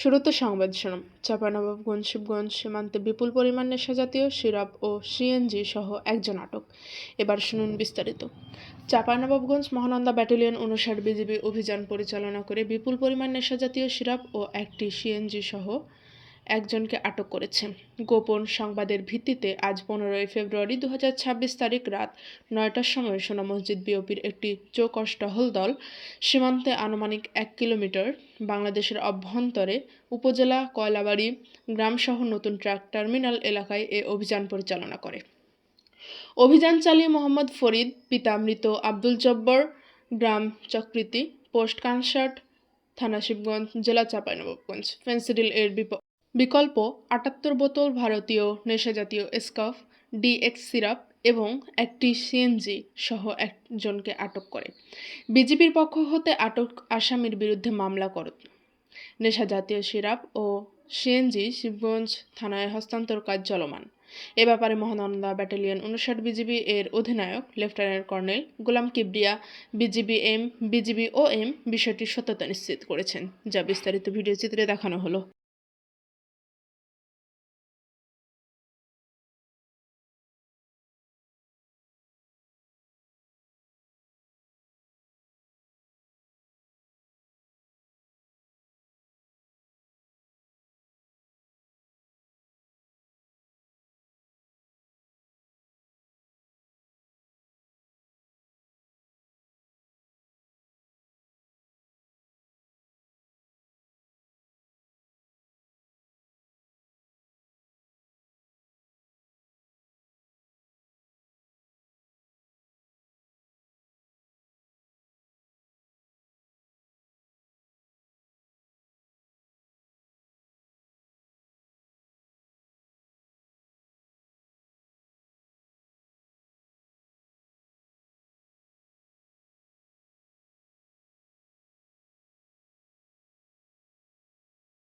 শুরুতে সংবাদ শিরোনাম। চাঁপানবাবগঞ্জ, শিবগঞ্জ সীমান্তে বিপুল পরিমাণ নেশাজাতীয় সিরাপ ও সিএনজি সহ একজন আটক। এবার শুনুন বিস্তারিত। চাঁপানবাবগঞ্জ মহানন্দা ব্যাটালিয়ন অনুসার বিজিবি অভিযান পরিচালনা করে বিপুল পরিমাণ নেশাজাতীয় সিরাপ ও একটি সিএনজি সহ একজনকে আটক করেছে। গোপন সংবাদের ভিত্তিতে আজ পনেরোই ফেব্রুয়ারি দু হাজার ছাব্বিশ তারিখ রাত নয়টার সময় সোনা মসজিদ বিওপির একটি চৌকস টহল দল সীমান্তে আনুমানিক এক কিলোমিটার বাংলাদেশের অভ্যন্তরে উপজেলা কয়লাবাড়ি গ্রামসহ নতুন ট্রাক টার্মিনাল এলাকায় এ অভিযান পরিচালনা করে। অভিযান চালিয়ে মোহাম্মদ ফরিদ, পিতা মৃত আব্দুল জব্বর, গ্রাম চক্রিতি, পোস্ট কানসার্ট থানা শিবগঞ্জ, জেলা চাঁপাইনবাবগঞ্জ। ফেন্সিডিল এর বিপ- বিকল্প আটাত্তর বোতল ভারতীয় নেশাজাতীয় স্কাফ, ডিএক্স সিরাপ এবং একটি সিএনজি সহ একজনকে আটক করে। বিজেপির পক্ষ হতে আটক আসামির বিরুদ্ধে মামলা করে নেশা জাতীয় সিরাপ ও সিএনজি শিবগঞ্জ থানায় হস্তান্তর কাজ চলমান। এ ব্যাপারে মহানন্দা ব্যাটালিয়ন উনষাট বিজিবি এর অধিনায়ক, lieutenant colonel Golam Kibria, BGB M, BGB ও এম বিষয়টির সত্যতা নিশ্চিত করেছেন। যা বিস্তারিত ভিডিও চিত্রে দেখানো হলো।